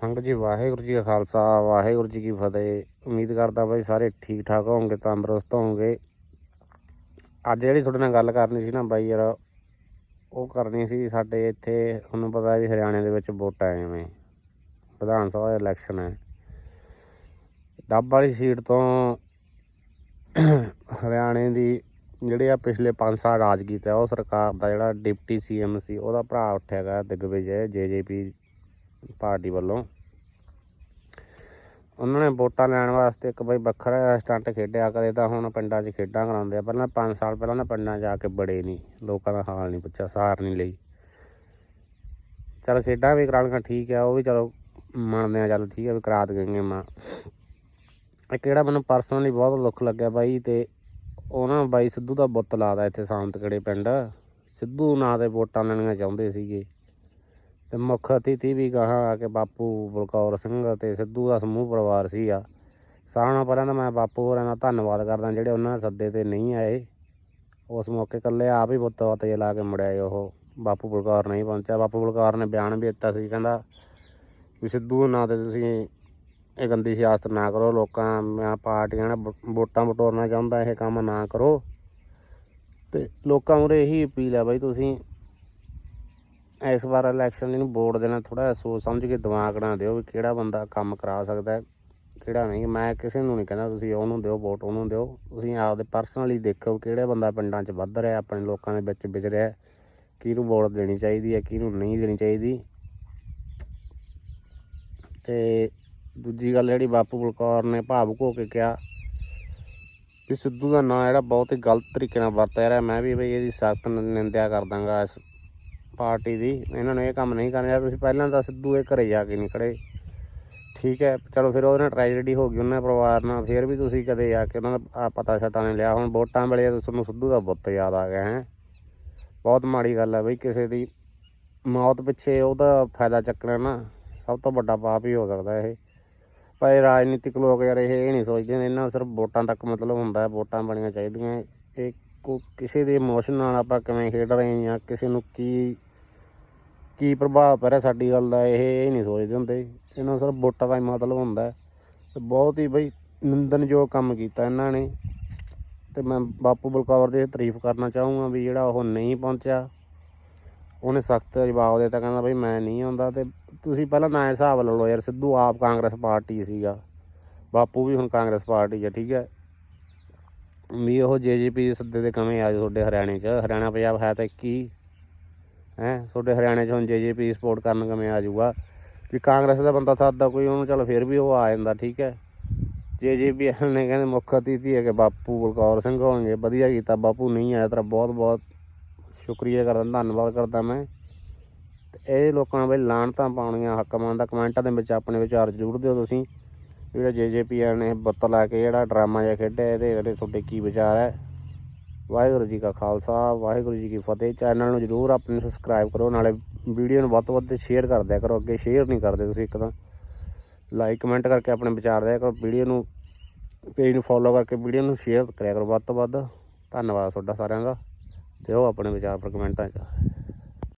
ਸੰਗਤ ਜੀ, ਵਾਹਿਗੁਰੂ ਜੀ ਕਾ ਖਾਲਸਾ, ਵਾਹਿਗੁਰੂ ਜੀ ਕੀ ਫਤਿਹ। ਉਮੀਦ ਕਰਦਾ ਬਾਈ ਸਾਰੇ ਠੀਕ ਠਾਕ ਹੋਵੋਗੇ, ਤੰਦਰੁਸਤ ਹੋਵੋਗੇ। ਅੱਜ ਜਿਹੜੀ ਤੁਹਾਡੇ ਨਾਲ ਗੱਲ ਕਰਨੀ ਸੀ ਨਾ ਬਾਈ ਯਾਰ, ਉਹ ਕਰਨੀ ਸੀ ਸਾਡੇ ਇੱਥੇ, ਤੁਹਾਨੂੰ ਪਤਾ ਵੀ ਹਰਿਆਣੇ ਦੇ ਵਿੱਚ ਵੋਟਾਂ ਐਵੇਂ ਵਿਧਾਨ ਸਭਾ ਇਲੈਕਸ਼ਨ ਹੈ ਡੱਬ ਵਾਲੀ ਸੀਟ ਤੋਂ ਹਰਿਆਣੇ ਦੀ ਜਿਹੜੇ ਆ ਪਿਛਲੇ 5 ਸਾਲ ਰਾਜ ਕੀਤਾ, ਉਹ ਸਰਕਾਰ ਦਾ ਜਿਹੜਾ ਡਿਪਟੀ ਸੀਐਮ ਸੀ, ਉਹਦਾ ਭਰਾ ਉੱਠਿਆ ਗਾ, ਦਿਗਵਿਜੇ, ਜੇਜੇਪੀ ਪਾਰਟੀ ਵੱਲੋਂ। ਉਹਨਾਂ ਨੇ ਵੋਟਾਂ ਲੈਣ ਵਾਸਤੇ ਇੱਕ ਬਈ ਵੱਖਰਾ ਸਟੰਟ ਖੇਡਿਆ। ਕਦੇ ਤਾਂ ਹੁਣ ਪਿੰਡਾਂ 'ਚ ਖੇਡਾਂ ਕਰਾਉਂਦੇ ਆ। ਪਹਿਲਾਂ 5 ਸਾਲ ਪਹਿਲਾਂ ਨਾ ਪਿੰਡਾਂ 'ਚ ਆ ਕੇ ਬੜੇ ਨਹੀਂ ਲੋਕਾਂ ਦਾ ਹਾਲ ਨਹੀਂ ਪੁੱਛਿਆ, ਸਾਰ ਨਹੀਂ ਲਈ। ਚਲ ਖੇਡਾਂ ਵੀ ਕਰਾਉਣੀਆਂ ਠੀਕ ਆ। ਉਹ ਵੀ ਚਲੋ ਮੰਨਦੇ ਆ, ਚੱਲ ਠੀਕ ਆ ਵੀ ਕਰਾ ਦੇਣਗੇ ਮਾਂ। ਇੱਕ ਜਿਹੜਾ ਮੈਨੂੰ ਪਰਸਨਲੀ ਬਹੁਤ ਦੁੱਖ ਲੱਗਿਆ ਬਾਈ ਤੇ ਉਹ ਨਾ ਬਾਈ ਸਿੱਧੂ ਦਾ ਬੁੱਤ ਲਾਦਾ ਇੱਥੇ ਸਾਮਤ ਸਾਂਤਕੜੇ ਪਿੰਡ। ਸਿੱਧੂ ਨਾਂ ਦੇ ਵੋਟਾਂ ਲੈਣੀਆਂ ਚਾਹੁੰਦੇ ਸੀਗੇ। ਤੇ ਮੁੱਖ ਅਤਿਥੀ ਵੀ ਗਾਹਾਂ ਆ ਕੇ ਬਾਪੂ ਬਲਕੌਰ ਸਿੰਘ ਤੇ ਸਿੱਧੂ ਦਾ ਸਮੂਹ ਪਰਿਵਾਰ ਸੀ ਆ। ਸਾਰਿਆਂ ਨਾਲੋਂ ਪਹਿਲਾਂ ਤਾਂ ਮੈਂ ਬਾਪੂ ਹੋਰਾਂ ਦਾ ਧੰਨਵਾਦ ਕਰਦਾ ਜਿਹੜੇ ਉਹਨਾਂ ਦੇ ਸੱਦੇ ਤੇ ਨਹੀਂ ਆਏ। ਉਸ ਮੌਕੇ ਇਕੱਲੇ ਆਪ ਹੀ ਬੁੱਤ ਤੇ ਲਾ ਕੇ ਮੁੜਿਆ ਉਹ। ਬਾਪੂ ਬਲਕੌਰ ਨਹੀਂ ਪਹੁੰਚਿਆ। ਬਾਪੂ ਬਲਕੌਰ ਨੇ ਬਿਆਨ ਵੀ ਦਿੱਤਾ ਸੀ, ਕਹਿੰਦਾ ਵੀ ਸਿੱਧੂ ਨਾਂ ਤੇ ਤੁਸੀਂ ਇਹ ਗੰਦੀ ਸਿਆਸਤ ਨਾ ਕਰੋ। ਲੋਕਾਂ ਮੈਂ ਪਾਰਟੀਆਂ ਨਾਲ ਵੋ- ਵੋਟਾਂ ਬਟੋਰਨਾ ਚਾਹੁੰਦਾ, ਇਹ ਕੰਮ ਨਾ ਕਰੋ। ਤੇ ਲੋਕਾਂ ਉਰੇ ਇਹੀ ਅਪੀਲ ਹੈ ਬਾਈ ਤੁਸੀਂ ਇਸ ਵਾਰ ਇਲੈਕਸ਼ਨ ਨੂੰ ਵੋਟ ਦੇਣਾ ਥੋੜਾ ਸੋਚ ਸਮਝ ਕੇ ਦਿਮਾਗ ਨਾਲ ਦਿਓ ਵੀ ਕਿਹੜਾ ਬੰਦਾ ਕੰਮ ਕਰਾ ਸਕਦਾ ਕਿਹੜਾ ਨਹੀਂ। ਮੈਂ ਕਿਸੇ ਨੂੰ ਨਹੀਂ ਕਹਿੰਦਾ ਤੁਸੀਂ ਉਹਨੂੰ ਦਿਓ ਵੋਟ, ਉਹਨੂੰ ਦਿਓ। ਤੁਸੀਂ ਆਪਦੇ ਪਰਸਨਲੀ ਦੇਖੋ ਵੀ ਕਿਹੜਾ ਬੰਦਾ ਪਿੰਡਾਂ 'ਚ ਵੱਧ ਰਿਹਾ, ਆਪਣੇ ਲੋਕਾਂ ਦੇ ਵਿੱਚ ਵਿਚ ਰਿਹਾ। ਕਿਹਨੂੰ ਵੋਟ ਦੇਣੀ ਚਾਹੀਦੀ ਹੈ, ਕਿਹਨੂੰ ਨਹੀਂ ਦੇਣੀ ਚਾਹੀਦੀ। ਤੇ ਦੂਜੀ ਗੱਲ ਜਿਹੜੀ ਬਾਪੂ ਬਲਕੌਰ ਨੇ ਭਾਵੁਕ ਹੋ ਕੇ ਕਿਹਾ ਵੀ ਸਿੱਧੂ ਦਾ ਨਾਂ ਜਿਹੜਾ ਬਹੁਤ ਹੀ ਗਲਤ ਤਰੀਕੇ ਨਾਲ ਵਰਤਿਆ ਰਿਹਾ। ਮੈਂ ਵੀ ਬਈ ਇਹਦੀ ਸਖਤ ਨਿੰਦਿਆ ਕਰਦਾਂਗਾ, ਇਸ ਪਾਰਟੀ ਦੀ, ਇਹਨਾਂ ਨੇ ਇਹ ਕੰਮ ਨਹੀਂ ਕਰਨਾ, ਯਾਰ ਤੁਸੀਂ ਪਹਿਲਾਂ ਤਾਂ ਸਿੱਧੂ ਦੇ ਘਰੇ ਜਾ ਕੇ ਨਹੀਂ ਖੜੇ ਠੀਕ ਹੈ, ਚਲੋ ਫਿਰ ਉਹਦੇ ਨਾਲ ਟ੍ਰੈਜਡੀ ਹੋ ਗਈ, ਉਹਨਾਂ ਪਰਿਵਾਰ ਨਾਲ, ਫਿਰ ਵੀ ਤੁਸੀਂ ਕਦੇ ਆ ਕੇ ਉਹਨਾਂ ਦਾ ਪਤਾ ਛਤਾ ਨਹੀਂ ਲਿਆ। ਹੁਣ ਵੋਟਾਂ ਵੇਲੇ ਤਾਂ ਤੁਹਾਨੂੰ ਸਿੱਧੂ ਦਾ ਬੁੱਤ ਯਾਦ ਆ ਗਿਆ, ਹੈ। ਬਹੁਤ ਮਾੜੀ ਗੱਲ ਹੈ ਬਈ, ਕਿਸੇ ਦੀ ਮੌਤ ਪਿੱਛੇ ਉਹਦਾ ਫਾਇਦਾ ਚੱਕਣਾ ਨਾ, ਸਭ ਤੋਂ ਵੱਡਾ ਪਾਪ ਹੀ ਹੋ ਸਕਦਾ ਇਹ। ਪਰ ਇਹ ਰਾਜਨੀਤਿਕ ਲੋਕ ਯਾਰ ਇਹ ਨਹੀਂ ਸੋਚਦੇ, ਇਹਨਾਂ ਨੂੰ ਸਿਰਫ ਵੋਟਾਂ ਤੱਕ ਮਤਲਬ ਹੁੰਦਾ ਹੈ ਵੋਟਾਂ ਬਣੀਆਂ ਚਾਹੀਦੀਆਂ। ਇਹ ਕੋ, ਕਿਸੇ ਦੇ ਇਮੋਸ਼ਨ ਨਾਲ ਆਪਾਂ ਕਿਵੇਂ ਖੇਡ ਰਹੇ ਹਾਂ ਜਾਂ ਕਿਸੇ ਨੂੰ ਕੀ ਕੀ ਪ੍ਰਭਾਵ ਪੈ ਰਿਹਾ ਸਾਡੀ ਗੱਲ ਦਾ ਇਹ ਇਹ ਨਹੀਂ ਸੋਚਦੇ ਹੁੰਦੇ। ਇਹਨਾਂ ਨੂੰ ਸਿਰਫ ਵੋਟਾਂ ਦਾ ਹੀ ਮਤਲਬ ਹੁੰਦਾ ਹੈ। ਤੇ ਬਹੁਤ ਹੀ ਬਈ ਨਿੰਦਨਯੋਗ ਕੰਮ ਕੀਤਾ ਇਹਨਾਂ ਨੇ। ਤੇ ਮੈਂ ਬਾਪੂ ਬਲਕੌਰ ਦੀ ਤਾਰੀਫ ਕਰਨਾ ਚਾਹੂੰਗਾ ਵੀ ਜਿਹੜਾ ਉਹ ਨਹੀਂ ਪਹੁੰਚਿਆ ਉਹਨੇ ਸਖਤ ਜਵਾਬ ਦਿੱਤਾ ਕਹਿੰਦਾ ਬਈ ਮੈਂ ਨਹੀਂ ਆਉਂਦਾ। ਤੇ ਤੁਸੀਂ ਪਹਿਲਾਂ ਨਾ ਹਿਸਾਬ ਲਾ ਲਓ ਯਾਰ ਸਿੱਧੂ ਆਪ ਕਾਂਗਰਸ ਪਾਰਟੀ ਸੀਗਾ। ਬਾਪੂ ਵੀ ਹੁਣ ਕਾਂਗਰਸ ਪਾਰਟੀ 'ਚ ਹੈ, ਠੀਕ ਹੈ। ਵੀ ਉਹ ਜੇਜੇਪੀ ਦੇ ਸੱਦੇ ਦੇ ਕਵੇਂ ਆ ਜਾਓ ਤੁਹਾਡੇ ਹਰਿਆਣੇ 'ਚ। ਹਰਿਆਣਾ ਪੰਜਾਬ ਹੈ ਤਾਂ ਕੀ ਹੀ ਹੈ ਤੁਹਾਡੇ ਹਰਿਆਣੇ 'ਚ ਹੁਣ ਜੇਜੇਪੀ ਸਪੋਰਟ ਕਰਨ ਕਿਵੇਂ ਆ ਜਾਊਗਾ? ਵੀ ਕਾਂਗਰਸ ਦਾ ਬੰਦਾ ਸਾਦਾ ਕੋਈ, ਉਹਨੂੰ ਚਲੋ ਫਿਰ ਵੀ ਉਹ ਆ ਜਾਂਦਾ, ਠੀਕ ਹੈ? ਜੇਜੇਪੀ ਨੇ ਕਹਿੰਦੇ ਮੁੱਖ ਅਤਿਥੀ ਹੈ ਕਿ ਬਾਪੂ ਬਲਕੌਰ ਸਿੰਘ ਹੋਣਗੇ। ਵਧੀਆ ਕੀਤਾ, ਬਾਪੂ ਨਹੀਂ ਆਇਆ, ਤੇਰਾ ਬਹੁਤ ਬਹੁਤ ਸ਼ੁਕਰੀਆ ਕਰਦਾ, ਧੰਨਵਾਦ ਕਰਦਾ ਮੈਂ। ਤੇ ਇਹ ਲੋਕਾਂ ਨੂੰ ਬਈ ਲਾਹਣਤਾਂ ਪਾਉਣੀਆਂ ਹੱਕ ਮੰਨਦਾ ਕਮੈਂਟਾਂ ਦੇ ਵਿੱਚ ਆਪਣੇ ਵਿਚਾਰ ਜ਼ਰੂਰ ਦਿਓ ਤੁਸੀਂ। ਜਿਹੜਾ ਜੇਜੇਪੀ ਨੇ ਬੁੱਤ ਲਾ ਕੇ ਜਿਹੜਾ ਡਰਾਮਾ ਜਿਹਾ ਖੇਡਿਆ, ਇਹਦੇ ਬਾਰੇ ਤੁਹਾਡੇ ਕੀ ਵਿਚਾਰ ਹੈ? ਵਾਹਿਗੁਰੂ ਜੀ ਕਾ ਖਾਲਸਾ, ਵਾਹਿਗੁਰੂ ਜੀ ਕੀ ਫਤਿਹ। ਚੈਨਲ ਨੂੰ ਜਰੂਰ ਆਪਣੇ ਸਬਸਕ੍ਰਾਈਬ ਕਰੋ, ਨਾਲੇ ਵੀਡੀਓ ਨੂੰ ਵੱਧ ਤੋਂ ਵੱਧ ਸ਼ੇਅਰ ਕਰ ਦਿਆ ਕਰੋ। ਅੱਗੇ ਸ਼ੇਅਰ ਨਹੀਂ ਕਰਦੇ ਤੁਸੀਂ ਇੱਕ ਤਾਂ। ਲਾਈਕ ਕਮੈਂਟ ਕਰਕੇ ਆਪਣੇ ਵਿਚਾਰ ਦਿਆ ਕਰੋ। ਵੀਡੀਓ ਨੂੰ ਪੇਜ ਨੂੰ ਫੋਲੋ ਕਰਕੇ ਵੀਡੀਓ ਨੂੰ ਸ਼ੇਅਰ ਕਰਿਆ ਕਰੋ ਵੱਧ ਤੋਂ ਵੱਧ। ਧੰਨਵਾਦ ਤੁਹਾਡਾ ਸਾਰਿਆਂ ਦਾ। ਦਿਓ ਆਪਣੇ ਵਿਚਾਰ ਪਰ ਕਮੈਂਟਾਂ 'ਚ।